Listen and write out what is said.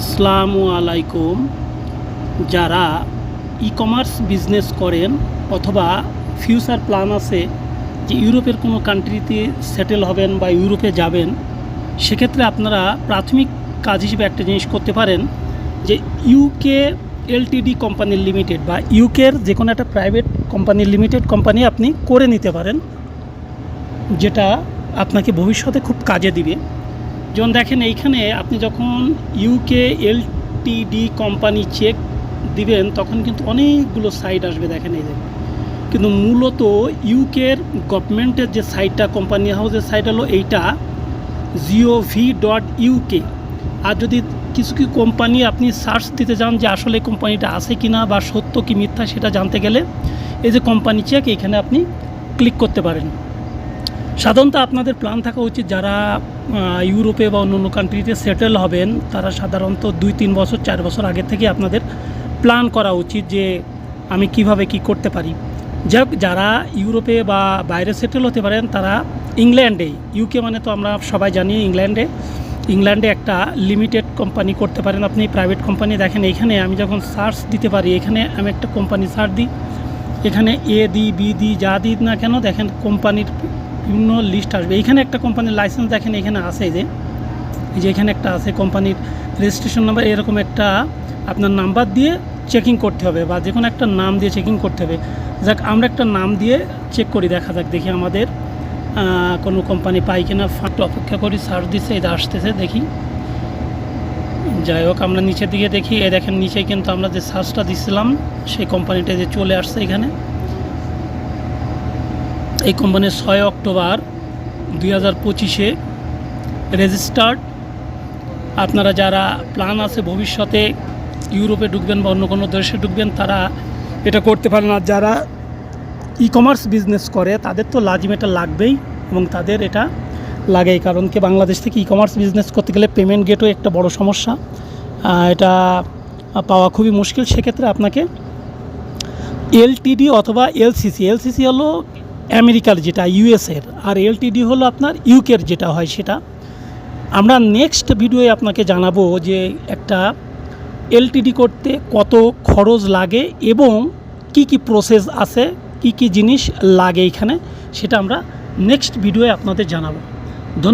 আসসালামু আলাইকুম। যারা ই কমার্স বিজনেস করেন অথবা ফিউচার প্ল্যান আছে যে ইউরোপের কোনো কান্ট্রিতে সেটেল হবেন বা ইউরোপে যাবেন, সেক্ষেত্রে আপনারা প্রাথমিক কাজ হিসেবে একটা জিনিস করতে পারেন যে ইউকে এলটিডি কোম্পানি লিমিটেড বা ইউকের যে কোনো একটা প্রাইভেট কোম্পানি লিমিটেড কোম্পানি আপনি করে নিতে পারেন, যেটা আপনাকে ভবিষ্যতে খুব কাজে দিবে। যেমন দেখেন, এইখানে আপনি যখন UK L LTD company check দিবেন, তখন কিন্তু অনেকগুলো সাইট আসবে দেখেন এই যে। কিন্তু মূলত ইউকের গভর্নমেন্টের যে সাইটটা কোম্পানি হাউসের সাইট হলো এইটা জিওভি ডট ইউকে আর যদি কিছু কিছু কোম্পানি আপনি সার্চ দিতে যান যে আসলে কোম্পানিটা আছে কি না বা সত্য কি মিথ্যা সেটা জানতে গেলে, এই যে কোম্পানি চেক এখানে আপনি ক্লিক করতে পারেন। সাধারণত আপনাদের প্ল্যান থাকা উচিত যারা ইউরোপে বা অন্য অন্য কান্ট্রিতে সেটেল হবেন তারা সাধারণত দুই তিন বছর চার বছর আগে থেকে আপনাদের প্ল্যান করা উচিত যে আমি কীভাবে কি করতে পারি। যাই হোক, যারা ইউরোপে বা বাইরে সেটেল হতে পারেন তারা ইংল্যান্ডে ইউকে মানে তো আমরা সবাই জানি ইংল্যান্ডে ইংল্যান্ডে একটা লিমিটেড কোম্পানি করতে পারেন। আপনি প্রাইভেট কোম্পানি দেখেন এখানে আমি যখন সার্চ দিতে পারি এখানে আমি একটা কোম্পানি সার্চ দিই এখানে এ দি বি দি যা দিই না কেন দেখেন কোম্পানির বিভিন্ন লিস্ট আসবে। এইখানে একটা কোম্পানির লাইসেন্স দেখেন, এখানে আছে যে, এই যে এখানে একটা আছে কোম্পানির রেজিস্ট্রেশন নাম্বার এরকম একটা আপনার নাম্বার দিয়ে চেকিং করতে হবে বা যে কোনো একটা নাম দিয়ে চেকিং করতে হবে। যাক, আমরা একটা নাম দিয়ে চেক করি, দেখা যাক, দেখি আমাদের কোনো কোম্পানি পাই কিনা। ফাঁকটা অপেক্ষা করি সার্চ দিচ্ছে এটা আসতেছে, দেখি। যাই হোক, আমরা নিচের দিকে দেখি। এ দেখেন, নিচে কিন্তু আমরা যে সার্চটা দিছিলাম, সেই কোম্পানিটা যে চলে আসছে এখানে। এই কোম্পানির ছয় অক্টোবর দুই হাজার পঁচিশে রেজিস্টার্ড আপনারা যারা প্ল্যান আছে ভবিষ্যতে ইউরোপে ঢুকবেন বা অন্য কোনো দেশে ঢুকবেন, তারা এটা করতে পারেন। আর যারা ই কমার্স বিজনেস করে, তাদের তো লাজিম এটা লাগবেই এবং তাদের এটা লাগেই। কারণ কি, বাংলাদেশ থেকে ই কমার্স বিজনেস করতে গেলে পেমেন্ট গেটও একটা বড় সমস্যা। এটা পাওয়া খুবই মুশকিল। সেক্ষেত্রে আপনাকে এলটিডি অথবা এলসিসি এলসিসি হলো আমেরিকার যেটা, ইউএসের, আর এলটিডি হলো আপনার ইউকের যেটা হয় সেটা। আমরা নেক্সট ভিডিওয়ে আপনাকে জানাব যে একটা এলটিডি করতে কত খরচ লাগে এবং কি কি প্রসেস আছে, কি কি জিনিস লাগে এখানে, সেটা আমরা নেক্সট ভিডিওয়ে আপনাদের জানাব।